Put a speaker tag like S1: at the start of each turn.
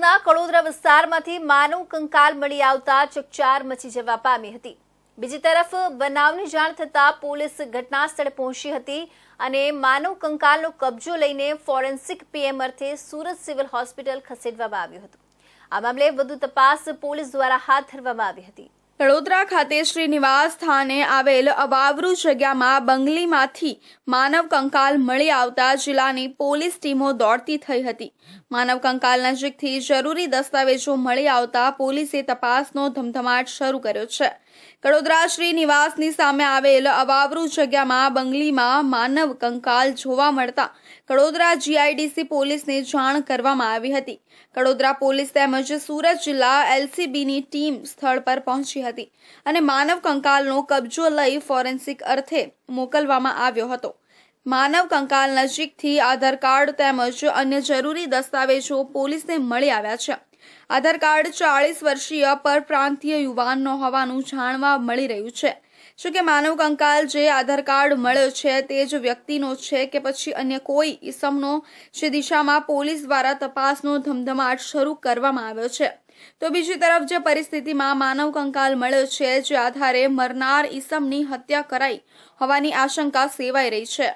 S1: અમદાવાદના કડોદરા વિસ્તારમાંથી માનવ કંકાલ મળી આવતા ચકચાર મચી જવા પામી હતી. બીજી તરફ બનાવની જાણ થતાં પોલીસ ઘટના સ્થળે પહોંચી હતી અને માનવ કંકાલનો કબજો લઈને ફોરેન્સિક પીએમ અર્થે સુરત સિવિલ હોસ્પિટલ ખસેડવામાં આવ્યું હતું. આ મામલે વધુ તપાસ પોલીસ દ્વારા હાથ ધરવામાં આવી હતી.
S2: વડોદરા ખાતે શ્રીનિવાસ સ્થાને આવેલ અવાવરૂ જગ્યામાં બંગલીમાંથી માનવ કંકાલ મળી આવતા જિલ્લાની પોલીસ ટીમો દોડતી થઈ હતી. માનવ કંકાલ નજીકથી જરૂરી દસ્તાવેજો મળી આવતા પોલીસે તપાસનો ધમધમાટ શરૂ કર્યો છે. કડોદરા શ્રીનિવાસની સામે આવેલ અવાવરૂ જગ્યામાં બંગલીમાં માનવ કંકાલ જોવા મળતા કડોદરા જીઆઈડીસી પોલીસને જાણ કરવામાં આવી હતી. કડોદરા પોલીસ તેમજ સુરત જિલ્લા એલસીબીની ટીમ સ્થળ પર પહોંચી હતી. અને માનવ કંકાલનો કબજો લઈ ફોરેન્સિક અર્થે મોકલવામાં આવ્યો હતો. માનવ કંકાલ નજીકથી આધાર કાર્ડ તેમજ અન્ય જરૂરી દસ્તાવેજો પોલીસને મળી આવ્યા છે. આધાર કાર્ડ ચાળીસ વર્ષીય પરપ્રાંતીય યુવાનનો હોવાનું જાણવા મળી રહ્યું છે. જો કે માનવ કંકાલ જે આધાર કાર્ડ મળ્યો છે તે જ વ્યક્તિનો છે કે પછી અન્ય કોઈ ઈસમનો? જે દિશામાં પોલીસ દ્વારા તપાસનો ધમધમાટ શરૂ કરવામાં આવ્યો છે. તો બીજી તરફ જે પરિસ્થિતિમાં માનવ કંકાલ મળ્યો છે, જે આધારે મરનાર ઈસમની હત્યા કરાઈ હોવાની આશંકા સેવાઈ રહી છે.